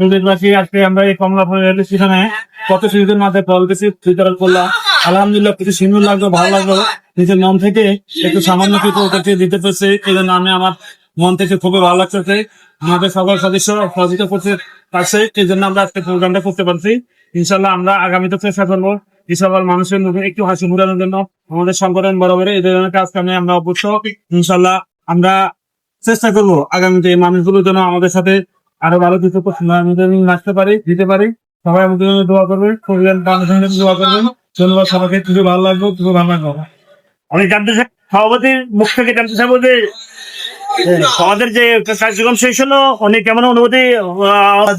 বলেছি আজকে আমরা আলহামদুলিল্লাহ সুন্দর ভালো লাগল। নিজের থেকে একটু সামান্য দিতে এই জন্য আমি আমার মন থেকে খুবই ভালো লাগতেছে। আমাদের সকল সদস্য সহযোগিতা করতে পারছে এই জন্য আমরা আজকে প্রোগ্রামটা করতে পারছি। ইনশাল্লাহ আমরা আগামীতে চেষ্টা করব সকল মানুষের মুখে একটু হাসি ফুটানোর জন্য। আমাদের সংগঠন বরাবর এই ধরনের কাজ কামে আমরা অবশ্য ইনশাল্লাহ আমরা চেষ্টা করব আগামীতে এই মানুষগুলোর জন্য আমাদের সাথে আরও ভালো কিছু আসতে পারি, দিতে পারি। সবাই আমাদের জন্য দোয়া করবে দোয়া করবেন। ধন্যবাদ সবাইকে খুবই ভালো লাগল খুবই ভালো লাগল আমি জানতে চাই সভাপতির মুখ থেকে জানতে চাইব যে আমাদের যে কার্যক্রম শেষ হলো অনেক কেমন অনুভূতি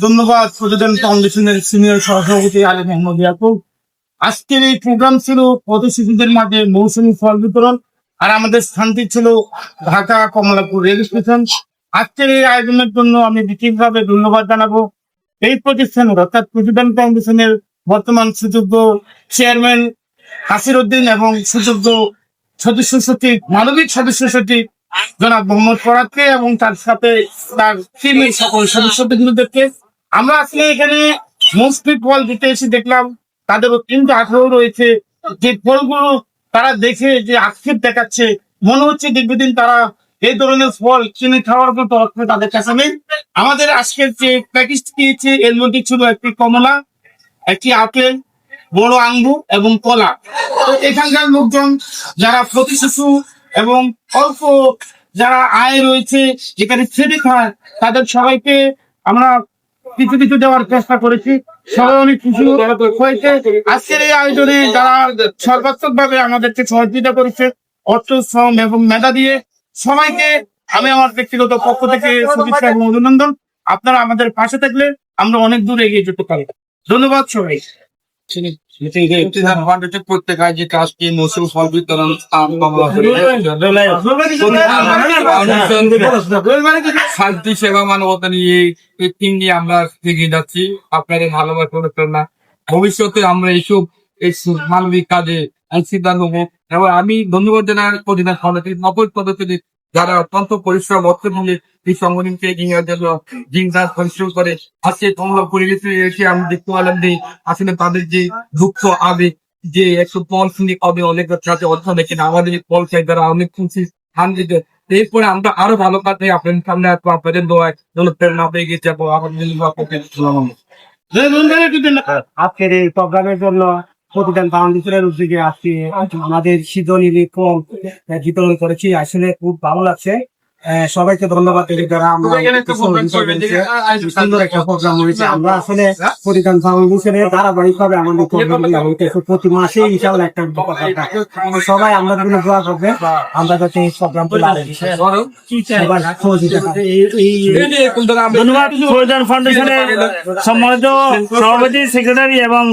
ধন্যবাদ প্রতিদিন ফাউন্ডেশনের সিনিয়র সহসভাপতি আলী মোহাম্মদ ইয়াকুব। আজকের এই প্রোগ্রাম ছিল পথ শিশুদের মাঝে মৌসুমী ফল বিতরণ। আর আমাদের স্থানটি ছিল ঢাকা কমলাপুর রেল স্টেশন। আজকের এই আয়োজনের জন্য আমি বিশেষভাবে ধন্যবাদ জানাব। এই প্রতিষ্ঠান, অর্থাৎ প্রতিদান ফাউন্ডেশনের বর্তমান সুযোগ্য চেয়ারম্যান হাসির উদ্দিন এবং সুযোগ্য সদস্য সচিব, মানবিক সদস্য সচিব জনাব মোহাম্মদ ফরাদকে এবং তার সাথে তার টিমের সকল সদস্যদেরকে আমরা আসলে এখানে মোস্টলি ফল দিতে এসে দেখলাম, তাদের অত্যন্ত আগ্রহ রয়েছে যে ফলগুলো তারা দেখে যে আক্ষেপ দেখাচ্ছে। মনে হচ্ছে দীর্ঘদিন তারা এই ধরনের ফল কিনে খাওয়ার মতো অর্থ তাদের কাছে নেই। আমাদের আজকের যে প্যাকেজ দিয়েছে, এর মধ্যে ছিল একটি কমলা, একটি আপেল, বড় আঙ্গুর এবং কলা। তো এখানকার লোকজন যারা প্রতি শিশু এবং অল্প যারা আয় রয়েছে, যেখানে ছেড়ে খায়, তাদের সবাইকে আমরা কিছু কিছু দেওয়ার চেষ্টা করেছি। আয়োজনে সর্বাত্মক ভাবে আমাদেরকে সহযোগিতা করেছে, অর্থ, শ্রম এবং মেধা দিয়ে সবাইকে আমি আমার ব্যক্তিগত পক্ষ থেকে এবং আপনারা আমাদের পাশে থাকলে আমরা অনেক দূর এগিয়ে যেতে পারি ধন্যবাদ সবাই প্রত্যেক আজ কাজটি মৌসুম ফল বিতরণ শান্তি সেবা মানবতা নিয়ে টিম নিয়ে আমরা এগিয়ে যাচ্ছি। আপনাদের ভালোবাসা অনুপ্রেরণা। ভবিষ্যতে আমরা এইসব এই মানবিক কাজে সিদ্ধান্ত নেব এবং আমি ধন্যবাদ জানাই প্রতিদিন সমিতির নবল পদ্ধতি যারা অত্যন্ত পরিশ্রম অর্থভূমি এই সংগঠনকে এগিয়ে দিন রাত পরিশ্রম করে, আজকে তোমরা পরিবেশে এসে আমি দেখতে পেলাম যে আসলে তাদের যে দুঃখ, আবেগ, যে একটু ফল শুনি কবে অনেক সাথে অর্থ দেখে আমাদের এই ফল চাই তারা অনেক খুশি আনন্দিত এরপরে আমরা আরও ভালো কাজে আপনাদের সামনে আসব, আপনাদের দোয়ায় যেন প্রেরণা পেয়ে গেছে এবং আমাদের আজকের এই প্রোগ্রামের জন্য প্রতিদান ফাউন্ডেশনের উদ্যোগে আজকে আমাদের শীতলী কম বিতরণ করেছি আসলে খুব ভালো লাগছে সবাইকে ধন্যবাদ যারা আমরা। সুন্দর একটা প্রোগ্রাম হয়েছে আমরা আসলে প্রতিদান ফাউন্ডেশনের ধারাবাহিকভাবে আমাদের প্রোগ্রামগুলো হইতেছে প্রতি মাসে ইনশাল্লাহ একটা সবাই আমরা জন্য দোয়া করবে আমরা যাতে এই পাই। ধন্যবাদ ফাউন্ডেশনের সম্মানিত সভাপতি সেক্রেটারি এবং